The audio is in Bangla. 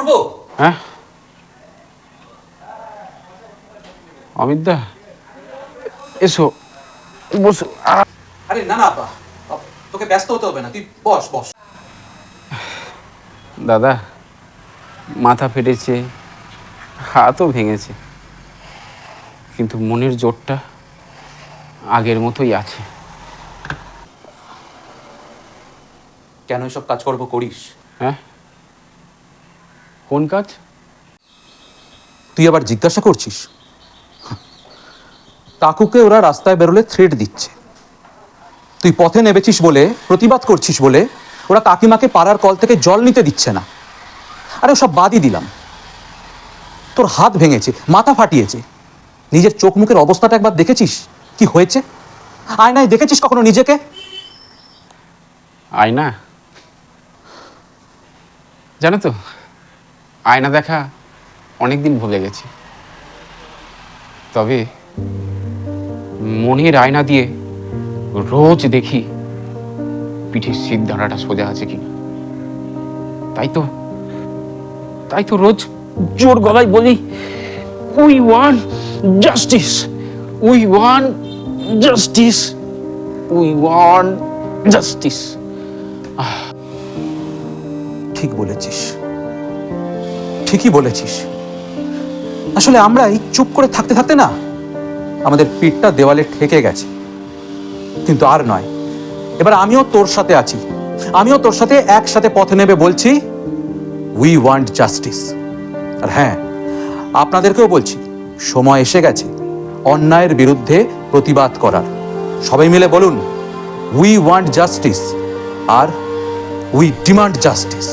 করব? হ্যাঁ। অমিতদা এসো। বসো আরে না না আপা। তোকে ব্যস্ত হতে হবে না তুই বস বস। দাদা মাথা ফেটেছে হাতও ভেঙেছে কিন্তু মনের জোরটা আগের মতোই আছে। কেন এসব কাজ করব করিস? হ্যাঁ? কোন কাজ? তুই আবার জিজ্ঞাসা করছিস? কাকুকে ওরা রাস্তায় বেরোলে থ্রেড দিচ্ছে। তুই পথে নেবেছিস বলে প্রতিবাদ করছিস বলে ওরা কাকিমাকে পাড়ার কল থেকে জল নিতে দিচ্ছে না। আরে সব বাদই দিলাম। তোর হাত ভেঙেছে মাথা ফাটিয়েছে। নিজের চোখ মুখের অবস্থাটা একবার দেখেছিস? কি হয়েছে? আয়নায় দেখেছিস কখনো নিজেকে? আয়না? জানো তো আয়না দেখা অনেকদিন ভুলে গেছি। তবে মনের আয়না দিয়ে রোজ দেখি পিঠের শীত দাঁড়াটা সোজা আছে কিনা। তাই তো তাই তো রোজ জোর গলায় বলি we want justice we want justice we want justice ঠিক বলেছিস। ঠিকই বলেছিস। আসলে আমরা এই চুপ করে থাকতে থাকতে না, আমাদের পিঠটা দেওয়ালে ঠেকে গেছে। কিন্তু আর নয়, এবার আমিও তোর সাথে আছি। আমিও তোর সাথে একসাথে পথে নেবে বলছি উই ওয়ান্ট জাস্টিস আর হ্যাঁ আপনাদেরকেও বলছি, সময় এসে গেছে, অন্যায়ের বিরুদ্ধে প্রতিবাদ করার। সবাই মিলে বলুন উই ওয়ান্ট জাস্টিস আর উই ডিমান্ড জাস্টিস